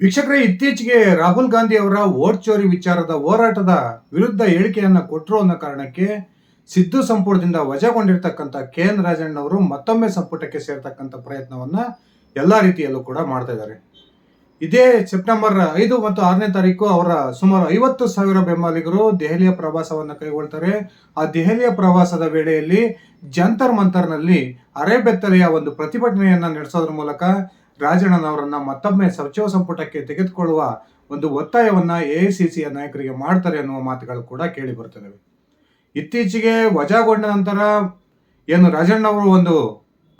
ವೀಕ್ಷಕರೇ, ಇತ್ತೀಚೆಗೆ ರಾಹುಲ್ ಗಾಂಧಿ ಅವರ ವೋಟ್ ಚೋರಿ ವಿಚಾರದ ಹೋರಾಟದ ವಿರುದ್ಧ ಹೇಳಿಕೆಯನ್ನು ಕೊಟ್ಟರು ಅನ್ನೋ ಕಾರಣಕ್ಕೆ ಸಿದ್ದು ಸಂಪುಟದಿಂದ ವಜಾಗೊಂಡಿರ್ತಕ್ಕಂಥ ಕೆ ಎನ್ ರಾಜಣ್ಣವರು ಮತ್ತೊಮ್ಮೆ ಸಂಪುಟಕ್ಕೆ ಸೇರ್ತಕ್ಕಂಥ ಪ್ರಯತ್ನವನ್ನ ಎಲ್ಲ ರೀತಿಯಲ್ಲೂ ಕೂಡ ಮಾಡ್ತಾ ಇದ್ದಾರೆ. ಇದೇ ಸೆಪ್ಟೆಂಬರ್ ಐದು ಮತ್ತು ಆರನೇ ತಾರೀಕು ಅವರ ಸುಮಾರು ಐವತ್ತು ಸಾವಿರ ಬೆಂಬಲಿಗರು ದೆಹಲಿಯ ಪ್ರವಾಸವನ್ನು ಕೈಗೊಳ್ತಾರೆ. ಆ ದೆಹಲಿಯ ಪ್ರವಾಸದ ವೇಳೆಯಲ್ಲಿ ಜಂತರ್ ಮಂತರ್ನಲ್ಲಿ ಅರೆಬೆತ್ತಲೆಯ ಒಂದು ಪ್ರತಿಭಟನೆಯನ್ನ ನಡೆಸೋದ್ರ ಮೂಲಕ ರಾಜಣ್ಣನವರನ್ನ ಮತ್ತೊಮ್ಮೆ ಸಚಿವ ಸಂಪುಟಕ್ಕೆ ತೆಗೆದುಕೊಳ್ಳುವ ಒಂದು ಒತ್ತಾಯವನ್ನ ಎಐಸಿಸಿಯ ನಾಯಕರಿಗೆ ಮಾಡ್ತಾರೆ ಅನ್ನುವ ಮಾತುಗಳು ಕೂಡ ಕೇಳಿ ಬರ್ತವೆ. ಇತ್ತೀಚೆಗೆ ವಜಾಗೊಂಡ ನಂತರ ಏನು ರಾಜಣ್ಣ ಅವರು ಒಂದು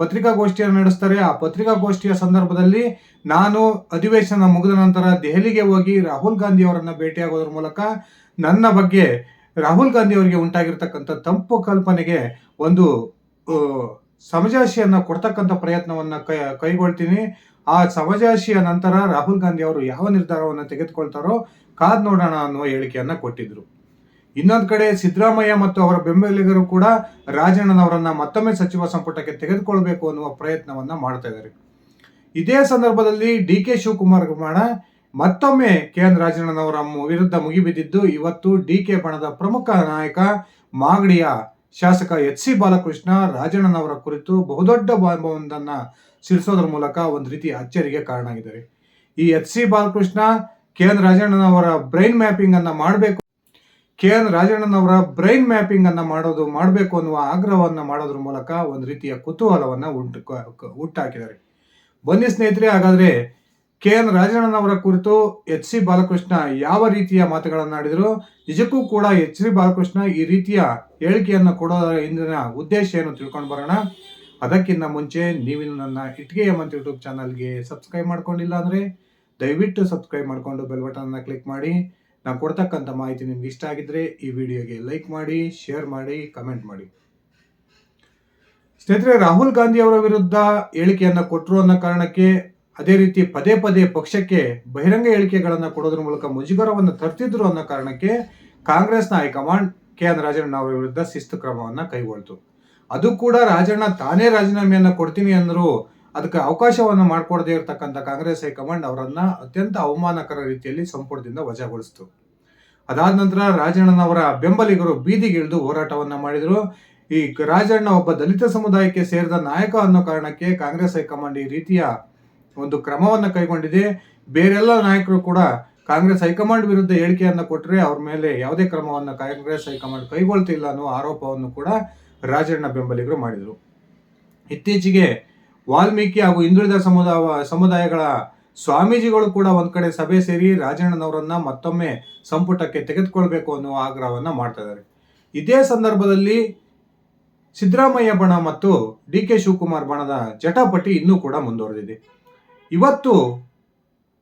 ಪತ್ರಿಕಾಗೋಷ್ಠಿಯನ್ನು ನಡೆಸ್ತಾರೆ. ಆ ಪತ್ರಿಕಾಗೋಷ್ಠಿಯ ಸಂದರ್ಭದಲ್ಲಿ ನಾನು ಅಧಿವೇಶನ ಮುಗಿದ ನಂತರ ದೆಹಲಿಗೆ ಹೋಗಿ ರಾಹುಲ್ ಗಾಂಧಿ ಅವರನ್ನು ಭೇಟಿಯಾಗೋದ್ರ ಮೂಲಕ ನನ್ನ ಬಗ್ಗೆ ರಾಹುಲ್ ಗಾಂಧಿ ಅವರಿಗೆ ಉಂಟಾಗಿರ್ತಕ್ಕಂಥ ತಂಪು ಕಲ್ಪನೆಗೆ ಒಂದು ಸಮಜಾಶಿಯನ್ನ ಕೊಡ್ತಕ್ಕಂಥ ಪ್ರಯತ್ನವನ್ನ ಕೈ, ಕೈಗೊಳ್ತೀನಿ. ಆ ಸಮಜಾಶಿಯ ನಂತರ ರಾಹುಲ್ ಗಾಂಧಿ ಅವರು ಯಾವ ನಿರ್ಧಾರವನ್ನು ತೆಗೆದುಕೊಳ್ತಾರೋ ಕಾದ್ ನೋಡೋಣ ಅನ್ನುವ ಹೇಳಿಕೆಯನ್ನ ಕೊಟ್ಟಿದ್ರು. ಇನ್ನೊಂದು ಕಡೆ ಸಿದ್ದರಾಮಯ್ಯ ಮತ್ತು ಅವರ ಬೆಂಬಲಿಗರು ಕೂಡ ರಾಜಣ್ಣನವರನ್ನ ಮತ್ತೊಮ್ಮೆ ಸಚಿವ ಸಂಪುಟಕ್ಕೆ ತೆಗೆದುಕೊಳ್ಬೇಕು ಅನ್ನುವ ಪ್ರಯತ್ನವನ್ನ ಮಾಡ್ತಾ ಇದ್ದಾರೆ ಇದೇ ಸಂದರ್ಭದಲ್ಲಿ ಡಿ ಕೆ ಶಿವಕುಮಾರ್ ಬಣ ಮತ್ತೊಮ್ಮೆ ಕೆ ಎನ್ ರಾಜಣ್ಣನವರ ವಿರುದ್ಧ ಮುಗಿಬಿದ್ದಿದ್ದು ಇವತ್ತು ಡಿ ಕೆ ಬಣದ ಪ್ರಮುಖ ನಾಯಕ ಮಾಗಡಿಯ ಶಾಸಕ ಎಚ್ ಸಿ ಬಾಲಕೃಷ್ಣ ರಾಜಣ್ಣನವರ ಕುರಿತು ಬಹುದೊಡ್ಡ ಬಾಂಬವೊಂದನ್ನ ಸಿಡಿಸೋದ್ರ ಮೂಲಕ ಒಂದು ರೀತಿ ಅಚ್ಚರಿಗೆ ಕಾರಣ ಆಗಿದ್ದಾರೆ ಈ H C Balakrishna, K N ರಾಜಣ್ಣನವರ brain mapping ಅನ್ನ ಮಾಡಬೇಕು. ಕೆ ಎನ್ ರಾಜಣ್ಣನವರ ಬ್ರೈನ್ ಮ್ಯಾಪಿಂಗ್ ಅನ್ನ ಮಾಡೋದು ಮಾಡಬೇಕು ಅನ್ನುವ ಆಗ್ರಹವನ್ನು ಮಾಡೋದ್ರ ಮೂಲಕ ಒಂದು ರೀತಿಯ ಕುತೂಹಲವನ್ನ ಉಂಟು ಹುಟ್ಟಾಕಿದ್ದಾರೆ. ಬನ್ನಿ ಸ್ನೇಹಿತರೆ, ಹಾಗಾದ್ರೆ ಕೆ ಎನ್ ರಾಜಣ್ಣನವರ ಕುರಿತು ಎಚ್ ಸಿ ಬಾಲಕೃಷ್ಣ ಯಾವ ರೀತಿಯ ಮಾತುಗಳನ್ನಾಡಿದರು, ನಿಜಕ್ಕೂ ಕೂಡ ಎಚ್ ಸಿ ಬಾಲಕೃಷ್ಣ ಈ ರೀತಿಯ ಹೇಳಿಕೆಯನ್ನು ಕೊಡೋದರ ಹಿಂದಿನ ಉದ್ದೇಶ ಏನು ತಿಳ್ಕೊಂಡು ಬರೋಣ. ಅದಕ್ಕಿಂತ ಮುಂಚೆ ನೀವಿನ್ನು ನನ್ನ ಇಟ್ಗೆ ಎಮಂತ್ ಯೂಟ್ಯೂಬ್ ಚಾನಲ್ಗೆ ಸಬ್ಸ್ಕ್ರೈಬ್ ಮಾಡ್ಕೊಂಡಿಲ್ಲ ಅಂದರೆ ದಯವಿಟ್ಟು ಸಬ್ಸ್ಕ್ರೈಬ್ ಮಾಡಿಕೊಂಡು ಬೆಲ್ ಬಟನ್ನ ಕ್ಲಿಕ್ ಮಾಡಿ. ನಾನು ಕೊಡ್ತಕ್ಕಂಥ ಮಾಹಿತಿ ನಿಮ್ಗೆ ಇಷ್ಟ ಆಗಿದ್ರೆ ಈ ವಿಡಿಯೋಗೆ ಲೈಕ್ ಮಾಡಿ, ಶೇರ್ ಮಾಡಿ, ಕಮೆಂಟ್ ಮಾಡಿ. ಸ್ನೇಹಿತರೆ, ರಾಹುಲ್ ಗಾಂಧಿ ಅವರ ವಿರುದ್ಧ ಹೇಳಿಕೆಯನ್ನು ಕೊಟ್ಟರು ಅನ್ನೋ ಕಾರಣಕ್ಕೆ ಅದೇ ರೀತಿ ಪದೇ ಪದೇ ಪಕ್ಷಕ್ಕೆ ಬಹಿರಂಗ ಹೇಳಿಕೆಗಳನ್ನು ಕೊಡೋದ್ರ ಮೂಲಕ ಮುಜುಗರವನ್ನು ತರ್ತಿದ್ರು ಅನ್ನೋ ಕಾರಣಕ್ಕೆ ಕಾಂಗ್ರೆಸ್ನ ಹೈಕಮಾಂಡ್ ಕೆ ಎನ್ ರಾಜಣ್ಣ ಅವರ ವಿರುದ್ಧ ಶಿಸ್ತು ಕ್ರಮವನ್ನು ಕೈಗೊಳ್ತು. ಅದು ಕೂಡ ರಾಜಣ್ಣ ತಾನೇ ರಾಜೀನಾಮೆಯನ್ನು ಕೊಡ್ತೀನಿ ಅಂದ್ರು ಅದಕ್ಕೆ ಅವಕಾಶವನ್ನು ಮಾಡಿಕೊಡದೇ ಇರತಕ್ಕಂಥ ಕಾಂಗ್ರೆಸ್ ಹೈಕಮಾಂಡ್ ಅವರನ್ನ ಅತ್ಯಂತ ಅವಮಾನಕರ ರೀತಿಯಲ್ಲಿ ಸಂಪುಟದಿಂದ ವಜಾಗೊಳಿಸಿತು. ಅದಾದ ನಂತರ ರಾಜಣ್ಣನವರ ಬೆಂಬಲಿಗರು ಬೀದಿಗಿಳಿದು ಹೋರಾಟವನ್ನ ಮಾಡಿದರು. ಈ ರಾಜಣ್ಣ ಒಬ್ಬ ದಲಿತ ಸಮುದಾಯಕ್ಕೆ ಸೇರಿದ ನಾಯಕ ಅನ್ನೋ ಕಾರಣಕ್ಕೆ ಕಾಂಗ್ರೆಸ್ ಹೈಕಮಾಂಡ್ ಈ ರೀತಿಯ ಒಂದು ಕ್ರಮವನ್ನು ಕೈಗೊಂಡಿದೆ. ಬೇರೆಲ್ಲ ನಾಯಕರು ಕೂಡ ಕಾಂಗ್ರೆಸ್ ಹೈಕಮಾಂಡ್ ವಿರುದ್ಧ ಹೇಳಿಕೆಯನ್ನು ಕೊಟ್ಟರೆ ಅವ್ರ ಮೇಲೆ ಯಾವುದೇ ಕ್ರಮವನ್ನು ಕಾಂಗ್ರೆಸ್ ಹೈಕಮಾಂಡ್ ಕೈಗೊಳ್ತಿಲ್ಲ ಅನ್ನೋ ಆರೋಪವನ್ನು ಕೂಡ ರಾಜಣ್ಣ ಬೆಂಬಲಿಗರು ಮಾಡಿದರು. ಇತ್ತೀಚೆಗೆ ವಾಲ್ಮೀಕಿ ಹಾಗೂ ಹಿಂದುಳಿದ ಸಮುದಾಯ, ಸಮುದಾಯಗಳ ಸ್ವಾಮೀಜಿಗಳು ಕೂಡ ಒಂದು ಕಡೆ ಸಭೆ ಸೇರಿ ರಾಜಣ್ಣನವರನ್ನ ಮತ್ತೊಮ್ಮೆ ಸಂಪುಟಕ್ಕೆ ತೆಗೆದುಕೊಳ್ಬೇಕು ಅನ್ನುವ ಆಗ್ರಹವನ್ನ ಮಾಡ್ತಾ ಇದ್ದಾರೆ. ಇದೇ ಸಂದರ್ಭದಲ್ಲಿ ಸಿದ್ದರಾಮಯ್ಯ ಬಣ ಮತ್ತು ಡಿ ಕೆ ಶಿವಕುಮಾರ್ ಬಣದ ಜಟಾಪಟಿ ಇನ್ನೂ ಕೂಡ ಮುಂದುವರೆದಿದೆ. ಇವತ್ತು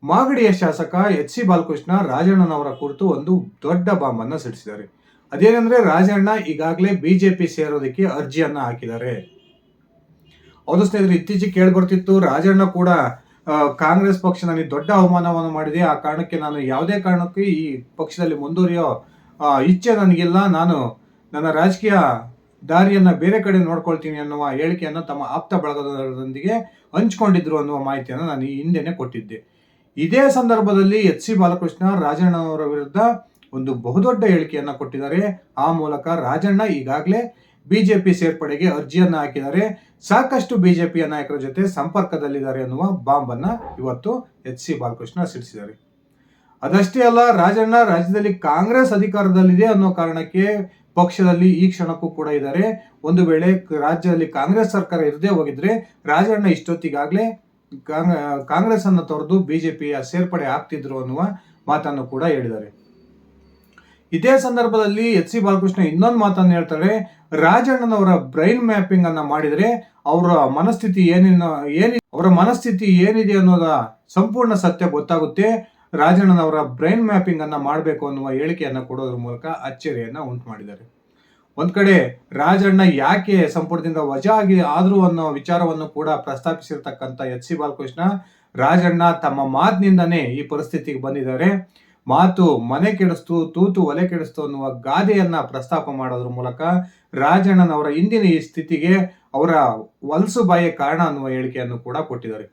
ಮಾಗಡಿಯ ಶಾಸಕ ಎಚ್ ಸಿ ಬಾಲಕೃಷ್ಣ ರಾಜಣ್ಣನವರ ಕುರಿತು ಒಂದು ದೊಡ್ಡ ಬಾಂಬನ್ನ ಸಿಡಿಸಿದ್ದಾರೆ. ಅದೇನೆಂದ್ರೆ ರಾಜಣ್ಣ ಈಗಾಗಲೇ ಬಿಜೆಪಿ ಸೇರೋದಕ್ಕೆ ಅರ್ಜಿಯನ್ನ ಹಾಕಿದ್ದಾರೆ. ಹೌದು ಸ್ನೇಹಿತರೆ, ಇತ್ತೀಚೆಗೆ ಕೇಳ್ಬರ್ತಿತ್ತು, ರಾಜಣ್ಣ ಕೂಡ ಕಾಂಗ್ರೆಸ್ ಪಕ್ಷ ನನಗೆ ದೊಡ್ಡ ಅವಮಾನವನ್ನು ಮಾಡಿದೆ. ಆ ಕಾರಣಕ್ಕೆ ನಾನು ಯಾವುದೇ ಕಾರಣಕ್ಕೂ ಈ ಪಕ್ಷದಲ್ಲಿ ಮುಂದುವರಿಯೋ ಇಚ್ಛೆ ನನಗಿಲ್ಲ. ನಾನು ನನ್ನ ರಾಜಕೀಯ ದಾರಿಯನ್ನ ಬೇರೆ ಕಡೆ ನೋಡ್ಕೊಳ್ತೀನಿ ಅನ್ನುವ ಹೇಳಿಕೆಯನ್ನು ತಮ್ಮ ಆಪ್ತ ಬಳಗದೊಂದಿಗೆ ಹಂಚ್ಕೊಂಡಿದ್ರು ಅನ್ನುವ ಮಾಹಿತಿಯನ್ನು ನಾನು ಈ ಹಿಂದೆನೆ ಕೊಟ್ಟಿದ್ದೆ. ಇದೇ ಸಂದರ್ಭದಲ್ಲಿ ಎಚ್ ಸಿ ಬಾಲಕೃಷ್ಣ ರಾಜಣ್ಣನವರ ವಿರುದ್ಧ ಒಂದು ಬಹುದೊಡ್ಡ ಹೇಳಿಕೆಯನ್ನು ಕೊಟ್ಟಿದ್ದಾರೆ. ಆ ಮೂಲಕ ರಾಜಣ್ಣ ಈಗಾಗಲೇ ಬಿಜೆಪಿ ಸೇರ್ಪಡೆಗೆ ಅರ್ಜಿಯನ್ನು ಹಾಕಿದ್ದಾರೆ. ಸಾಕಷ್ಟು ಬಿಜೆಪಿಯ ನಾಯಕರ ಜೊತೆ ಸಂಪರ್ಕದಲ್ಲಿದ್ದಾರೆ ಅನ್ನುವ ಬಾಂಬ್ ಅನ್ನ ಇವತ್ತು ಎಚ್ ಸಿ ಬಾಲಕೃಷ್ಣ ಸಿಡಿಸಿದ್ದಾರೆ. ಅದಷ್ಟೇ ಅಲ್ಲ, ರಾಜಣ್ಣ ರಾಜ್ಯದಲ್ಲಿ ಕಾಂಗ್ರೆಸ್ ಅಧಿಕಾರದಲ್ಲಿದೆ ಅನ್ನೋ ಕಾರಣಕ್ಕೆ ಪಕ್ಷದಲ್ಲಿ ಈ ಕ್ಷಣಕ್ಕೂ ಕೂಡ ಇದ್ದಾರೆ. ಒಂದು ವೇಳೆ ರಾಜ್ಯದಲ್ಲಿ ಕಾಂಗ್ರೆಸ್ ಸರ್ಕಾರ ಇರದೇ ಹೋಗಿದ್ರೆ ರಾಜಣ್ಣ ಇಷ್ಟೊತ್ತಿಗಾಗಲೇ ಕಾಂಗ್ರೆಸ್ ಅನ್ನು ತೊರೆದು ಬಿಜೆಪಿಯ ಸೇರ್ಪಡೆ ಆಗ್ತಿದ್ರು ಅನ್ನುವ ಮಾತನ್ನು ಕೂಡ ಹೇಳಿದ್ದಾರೆ. ಇದೇ ಸಂದರ್ಭದಲ್ಲಿ ಎಚ್ ಸಿ ಬಾಲಕೃಷ್ಣ ಇನ್ನೊಂದು ಮಾತನ್ನು ಹೇಳ್ತಾರೆ. ರಾಜಣ್ಣನವರ ಬ್ರೈನ್ ಮ್ಯಾಪಿಂಗ್ ಅನ್ನ ಮಾಡಿದರೆ ಅವರ ಮನಸ್ಥಿತಿ ಏನಿನ ಏನಿ, ಅವರ ಮನಸ್ಥಿತಿ ಏನಿದೆ ಅನ್ನೋದ ಸಂಪೂರ್ಣ ಸತ್ಯ ಗೊತ್ತಾಗುತ್ತೆ. ರಾಜಣ್ಣನವರ ಬ್ರೈನ್ ಮ್ಯಾಪಿಂಗ್ ಅನ್ನ ಮಾಡಬೇಕು ಅನ್ನುವ ಹೇಳಿಕೆಯನ್ನು ಕೊಡೋದ್ರ ಮೂಲಕ ಅಚ್ಚರಿಯನ್ನ ಉಂಟು ಮಾಡಿದ್ದಾರೆ. ಒಂದ್ ಕಡೆ ರಾಜಣ್ಣ ಯಾಕೆ ಸಂಪುಟದಿಂದ ವಜಾ ಆಗಿ ಆದ್ರು ಅನ್ನೋ ವಿಚಾರವನ್ನು ಕೂಡ ಪ್ರಸ್ತಾಪಿಸಿರ್ತಕ್ಕಂಥ ಎಚ್ ಸಿ ಬಾಲಕೃಷ್ಣ, ರಾಜಣ್ಣ ತಮ್ಮ ಮಾತಿನಿಂದನೇ ಈ ಪರಿಸ್ಥಿತಿಗೆ ಬಂದಿದ್ದಾರೆ. ಮಾತು ಮನೆ ಕೆಡಿಸ್ತು, ತೂತು ಒಲೆ ಕೆಡಿಸ್ತು ಅನ್ನುವ ಗಾದೆಯನ್ನ ಪ್ರಸ್ತಾಪ ಮಾಡೋದ್ರ ಮೂಲಕ ರಾಜಣ್ಣನವರ ಇಂದಿನ ಈ ಸ್ಥಿತಿಗೆ ಅವರ ವಲಸು ಬಾಯ ಕಾರಣ ಅನ್ನುವ ಹೇಳಿಕೆಯನ್ನು ಕೂಡ ಕೊಟ್ಟಿದ್ದಾರೆ.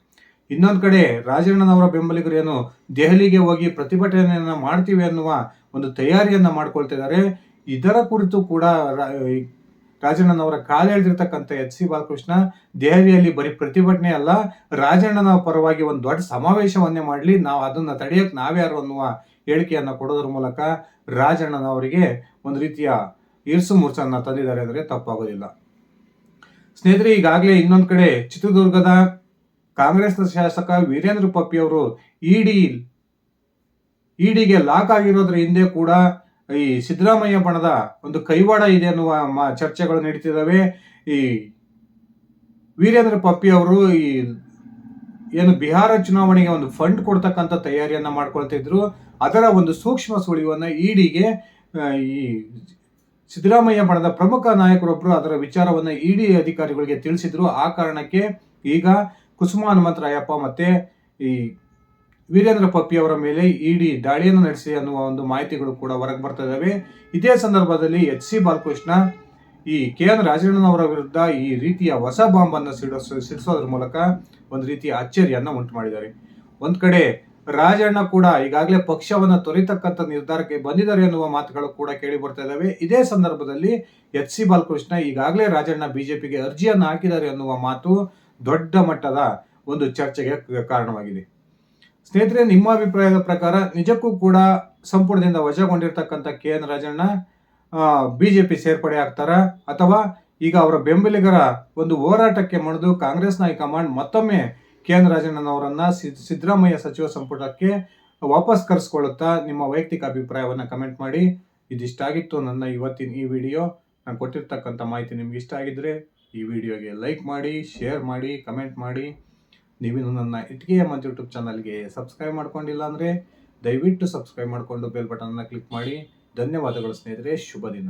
ಇನ್ನೊಂದು ಕಡೆ ರಾಜಣ್ಣನವರ ಬೆಂಬಲಿಗರು ಏನು ದೆಹಲಿಗೆ ಹೋಗಿ ಪ್ರತಿಭಟನೆಯನ್ನು ಮಾಡ್ತೀವಿ ಅನ್ನುವ ಒಂದು ತಯಾರಿಯನ್ನ ಮಾಡ್ಕೊಳ್ತಿದ್ದಾರೆ. ಇದರ ಕುರಿತು ಕೂಡ ರಾಜಣ್ಣನವರ ಕಾಲು ಎಳೆದಿರ್ತಕ್ಕಂಥ ಎಚ್ ಸಿ ಬಾಲಕೃಷ್ಣ ದೆಹಲಿಯಲ್ಲಿ ಬರೀ ಪ್ರತಿಭಟನೆ ಅಲ್ಲ, ರಾಜಣ್ಣನ ಪರವಾಗಿ ಒಂದು ದೊಡ್ಡ ಸಮಾವೇಶವನ್ನೇ ಮಾಡಲಿ, ನಾವು ಅದನ್ನ ತಡೆಯಕ್ಕೆ ನಾವ್ಯಾರು ಅನ್ನುವ ಹೇಳಿಕೆಯನ್ನ ಕೊಡೋದ್ರ ಮೂಲಕ ರಾಜಣ್ಣನವರಿಗೆ ಒಂದು ರೀತಿಯ ಇರ್ಸು ಮುರ್ಸನ್ನ ತಂದಿದ್ದಾರೆ ಅಂದರೆ ತಪ್ಪಾಗೋದಿಲ್ಲ. ಸ್ನೇಹಿತರೆ, ಈಗಾಗಲೇ ಇನ್ನೊಂದು ಕಡೆ ಚಿತ್ರದುರ್ಗದ ಕಾಂಗ್ರೆಸ್ನ ಶಾಸಕ ವೀರೇಂದ್ರ ಪಪ್ಪಿ ಅವರು ಇಡಿ, ಇಡಿಗೆ ಲಾಕ್ ಆಗಿರೋದ್ರ ಹಿಂದೆ ಕೂಡ ಈ ಸಿದ್ದರಾಮಯ್ಯ ಬಣದ ಒಂದು ಕೈವಾಡ ಇದೆ ಅನ್ನುವ ಚರ್ಚೆಗಳು ನಡೀತಿದ್ದಾವೆ. ಈ ವೀರೇಂದ್ರ ಪಪ್ಪಿ ಅವರು ಈ ಏನು ಬಿಹಾರ ಚುನಾವಣೆಗೆ ಒಂದು ಫಂಡ್ ಕೊಡ್ತಕ್ಕಂಥ ತಯಾರಿಯನ್ನ ಮಾಡ್ಕೊಳ್ತಿದ್ರು ಅದರ ಒಂದು ಸೂಕ್ಷ್ಮ ಸುಳಿವನ್ನ ಇಡಿಗೆ ಈ ಸಿದ್ದರಾಮಯ್ಯ ಬಣದ ಪ್ರಮುಖ ನಾಯಕರೊಬ್ಬರು ಅದರ ವಿಚಾರವನ್ನ ಇಡಿ ಅಧಿಕಾರಿಗಳಿಗೆ ತಿಳಿಸಿದ್ರು. ಆ ಕಾರಣಕ್ಕೆ ಈಗ ಕುಸುಮ ಹನುಮಂತರಾಯಪ್ಪ ಮತ್ತೆ ಈ ವೀರೇಂದ್ರ ಪಪ್ಪಿ ಅವರ ಮೇಲೆ ಇಡಿ ದಾಳಿಯನ್ನು ನಡೆಸಿ ಅನ್ನುವ ಒಂದು ಮಾಹಿತಿಗಳು ಕೂಡ ಹೊರಗೆ ಬರ್ತಾ ಇದ್ದಾವೆ ಇದೇ ಸಂದರ್ಭದಲ್ಲಿ ಎಚ್ ಸಿ ಬಾಲಕೃಷ್ಣ, ಈ ಕೆ ಎನ್ ರಾಜಣ್ಣನವರ ವಿರುದ್ಧ ಈ ರೀತಿಯ ಹೊಸ ಬಾಂಬ್ ಅನ್ನು ಸಿಡಿಸೋ ಸಿಡಿಸೋದ್ರ ಮೂಲಕ ಒಂದು ರೀತಿಯ ಅಚ್ಚರಿಯನ್ನ ಉಂಟು ಮಾಡಿದ್ದಾರೆ. ಒಂದ್ ಕಡೆ ರಾಜಣ್ಣ ಕೂಡ ಈಗಾಗಲೇ ಪಕ್ಷವನ್ನ ತೊರೆತಕ್ಕಂಥ ನಿರ್ಧಾರಕ್ಕೆ ಬಂದಿದ್ದಾರೆ ಎನ್ನುವ ಮಾತುಗಳು ಕೂಡ ಕೇಳಿ ಬರ್ತಾ ಇದ್ದಾವೆ ಇದೇ ಸಂದರ್ಭದಲ್ಲಿ ಎಚ್ ಸಿ ಬಾಲಕೃಷ್ಣ ಈಗಾಗಲೇ ರಾಜಣ್ಣ ಬಿಜೆಪಿಗೆ ಅರ್ಜಿಯನ್ನು ಹಾಕಿದ್ದಾರೆ ಅನ್ನುವ ಮಾತು ದೊಡ್ಡ ಮಟ್ಟದ ಒಂದು ಚರ್ಚೆಗೆ ಕಾರಣವಾಗಿದೆ. ಸ್ನೇಹಿತರೆ, ನಿಮ್ಮ ಅಭಿಪ್ರಾಯದ ಪ್ರಕಾರ ನಿಜಕ್ಕೂ ಕೂಡ ಸಂಪುಟದಿಂದ ವಜಾಗೊಂಡಿರ್ತಕ್ಕಂಥ ಕೆ. ಎನ್. ರಾಜಣ್ಣ ಬಿಜೆಪಿ ಸೇರ್ಪಡೆ ಆಗ್ತಾರ? ಅಥವಾ ಈಗ ಅವರ ಬೆಂಬಲಿಗರ ಒಂದು ಹೋರಾಟಕ್ಕೆ ಮಣಿದು ಕಾಂಗ್ರೆಸ್ನ ಹೈಕಮಾಂಡ್ ಮತ್ತೊಮ್ಮೆ ಕೆ. ಎನ್. ರಾಜಣ್ಣನವರನ್ನ ಸಿದ್- ಸಿದ್ದರಾಮಯ್ಯ ಸಚಿವ ಸಂಪುಟಕ್ಕೆ ವಾಪಸ್ ಕರೆಸ್ಕೊಳ್ಳುತ್ತಾ ನಿಮ್ಮ ವೈಯಕ್ತಿಕ ಅಭಿಪ್ರಾಯವನ್ನು ಕಮೆಂಟ್ ಮಾಡಿ. ಇದಿಷ್ಟಾಗಿತ್ತು ನನ್ನ ಇವತ್ತಿನ ಈ ವಿಡಿಯೋ. ನಾನು ಕೊಟ್ಟಿರ್ತಕ್ಕಂಥ ಮಾಹಿತಿ ನಿಮ್ಗೆ ಇಷ್ಟ ಆಗಿದ್ರೆ ಈ ವಿಡಿಯೋಗೆ ಲೈಕ್ ಮಾಡಿ, ಶೇರ್ ಮಾಡಿ, ಕಮೆಂಟ್ ಮಾಡಿ. ನೀವಿನ್ನು ನನ್ನ ಇಟ್ಟಿಗೆ ಮಂತ್ ಯೂಟ್ಯೂಬ್ ಚಾನಲ್ಗೆ ಸಬ್ಸ್ಕ್ರೈಬ್ ಮಾಡ್ಕೊಂಡಿಲ್ಲ ಅಂದರೆ ದಯವಿಟ್ಟು ಸಬ್ಸ್ಕ್ರೈಬ್ ಮಾಡಿಕೊಂಡು ಬೆಲ್ ಬಟನನ್ನು ಕ್ಲಿಕ್ ಮಾಡಿ. ಧನ್ಯವಾದಗಳು ಸ್ನೇಹಿತರೆ, ಶುಭ ದಿನ.